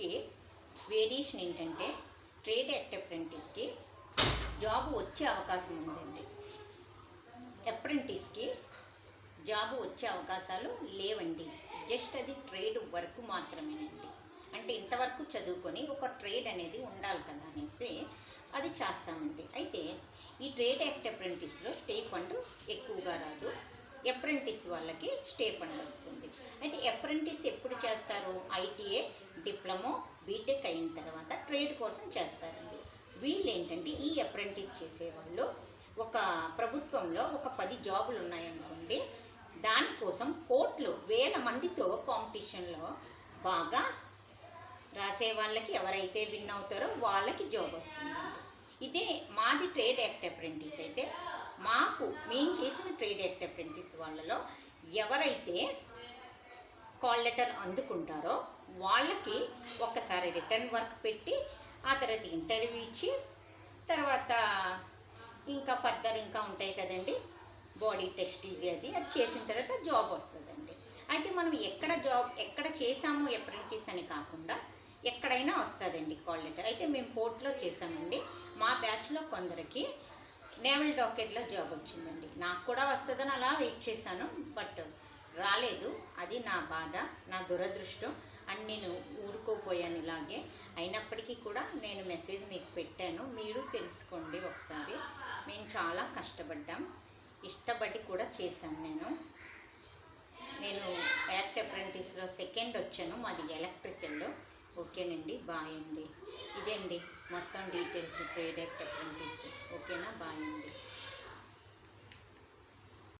కి వేరియేషన్ ఏంటంటే trade act అప్రెంటిస్కి job వచ్చే అవకాశం ఉందండి. అప్రెంటిస్కి జాబ్ వచ్చే అవకాశాలు లేవండి. జస్ట్ అది ట్రేడ్ వర్క్ మాత్రమేనండి. అంటే ఇంతవరకు చదువుకొని ఒక ట్రేడ్ అనేది ఉండాలి కదా అనేసి అది చేస్తామండి. అయితే ఈ ట్రేడ్ యాక్ట్ అప్రెంటిస్లో స్టే ఫండ్ ఎక్కువగా రాదు. అప్రెంటిస్ వాళ్ళకి స్టే ఫండ్ వస్తుంది. అయితే అప్రెంటిస్ ఎప్పుడు చేస్తారు? ఐటీఏ డిప్లొమో బీటెక్ అయిన తర్వాత ట్రేడ్ కోసం చేస్తారండి. వీళ్ళు ఏంటంటే ఈ అప్రెంటిస్ చేసేవాళ్ళు ఒక ప్రభుత్వంలో ఒక పది జాబులు ఉన్నాయనుకోండి దానికోసం కోట్లు వేల మందితో కాంపిటీషన్లో బాగా రాసే వాళ్ళకి ఎవరైతే విన్ అవుతారో వాళ్ళకి జాబ్ వస్తుంది ఇదే మాది ట్రేడ్ యాక్ట్ అప్రెంటిస్ అయితే మాకు మేము చేసిన ట్రేడ్ యాక్ట్ అప్రెంటిస్ వాళ్ళలో ఎవరైతే కాల్ లెటర్ అందుకుంటారో వాళ్ళకి ఒక్కసారి రిటర్న్ వర్క్ పెట్టి ఆ తర్వాత ఇంటర్వ్యూ ఇచ్చి తర్వాత ఇంకా ఫర్దర్ ఇంకా ఉంటాయి కదండి బాడీ టెస్ట్ ఇది అది అది చేసిన తర్వాత జాబ్ వస్తుందండి. అయితే మనం ఎక్కడ జాబ్ ఎక్కడ చేసాము అప్రెంటిస్ అని కాకుండా ఎక్కడైనా వస్తుందండి కాల్ లెటర్. అయితే మేము పోర్ట్లో చేసామండి మా బ్యాచ్లో కొందరికి నేవల్ డాకెట్లో జాబ్ వచ్చిందండి. నాకు కూడా వస్తుందని అలా వెయిట్ చేశాను బట్ రాలేదు. అది నా బాధ నా దురదృష్టం. అని నేను ఊరుకోపోయాను ఇలాగే. అయినప్పటికీ కూడా నేను మెసేజ్ మీకు పెట్టాను. మీరు తెలుసుకోండి ఒకసారి. మేము చాలా కష్టపడ్డాం. ఇష్టపడి కూడా చేశాను నేను. నేను యాక్ట్ అప్రెంటిస్లో సెకండ్ వచ్చాను. మాది ఎలక్ట్రికల్లో ఓకేనండి బాయ్ అండి. ఇదండి మొత్తం డీటెయిల్స్ ట్రేడ్ యాక్ట్ అప్రెంటిస్. ఓకేనా బాయ్ అండి.